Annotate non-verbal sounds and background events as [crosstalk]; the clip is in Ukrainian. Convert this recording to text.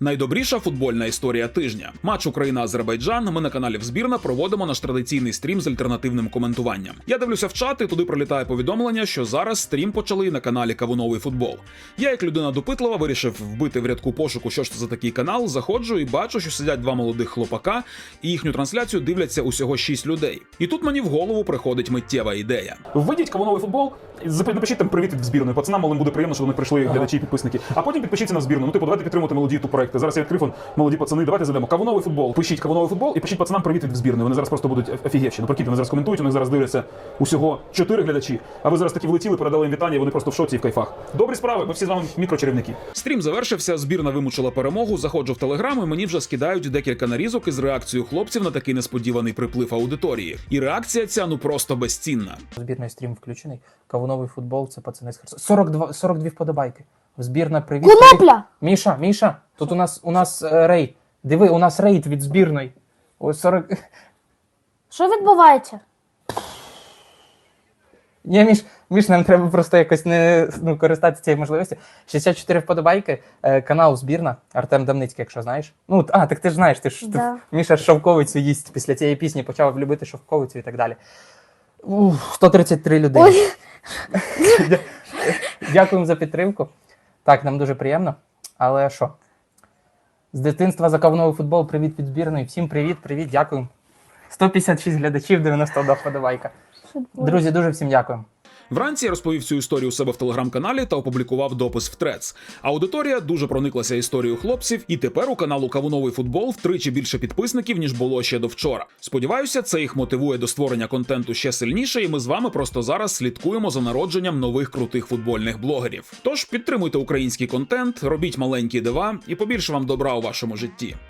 Найдобріша футбольна історія тижня. Матч Україна-Азербайджан. Ми на каналі Взбірна проводимо наш традиційний стрім з альтернативним коментуванням. Я дивлюся в чат, і туди прилітає повідомлення, що зараз стрім почали на каналі Кавуновий футбол. Я, як людина допитлива, вирішив вбити в рядку пошуку, що ж це за такий канал. Заходжу і бачу, що сидять два молодих хлопака, і їхню трансляцію дивляться усього шість людей. І тут мені в голову приходить миттєва ідея. Введіть кавуновий футбол, напишіть там привіт від збірної. Пацанам малим буде приємно, що вони прийшли глядачі і підписники. А потім підпишіться на збірну. Ну типу, давайте підтримувати молоді ту проекти. Зараз я відкрив он, молоді пацани. Давайте зайдемо. Кавуновий футбол. Пишіть кавуновий футбол і пишіть пацанам привіт від збірної. Вони зараз просто будуть оф- офігевші. Ну прикиньте, вони зараз коментують, у них зараз дивляться усього чотири глядачі. А ви зараз такі влетіли, передали їм вітання, вони просто в шоці і в кайфах. Добрі справи, ми всі з вами мікрочарівники. Стрім завершився, збірна вимучила перемогу. Заходжу в телеграм, і мені вже скидають декілька нарізок із реакцією хлопців на такий несподіваний приплив аудиторії. І реакція ця ну просто безцінна. Збірний стрім включений. Кавуновий футбол це пацани з Херсона. 42, 42 вподобайки. Збірна привіт. Конопля! Міша, Міша, тут у нас у нас е, рейд. Диви, у нас рейд від збірної. Ось 40. Що відбувається? Ні, Міш, Міш, нам треба просто якось не ну, користатися цією можливістю. 64 вподобайки, е, канал збірна, Артем Дамницький, якщо знаєш. Ну, а, так ти ж знаєш, ти ж ти- Да. Міша шовковицю їсть після цієї пісні, почав любити шовковицю і так далі. Ух, 133 людини. Ой, [laughs] Дя- Дякуємо за підтримку. Так, нам дуже приємно. Але що? З дитинства за кавновий футбол. Привіт від збірної. Всім привіт, привіт, дякую. 156 глядачів, 91 вподобайка. Друзі, дуже всім дякуємо. Вранці я розповів цю історію у себе в телеграм-каналі та опублікував допис в трец. Аудиторія дуже прониклася історією хлопців, і тепер у каналу Кавуновий футбол втричі більше підписників ніж було ще до вчора. Сподіваюся, це їх мотивує до створення контенту ще сильніше, і ми з вами просто зараз слідкуємо за народженням нових крутих футбольних блогерів. Тож підтримуйте український контент, робіть маленькі дива і побільше вам добра у вашому житті.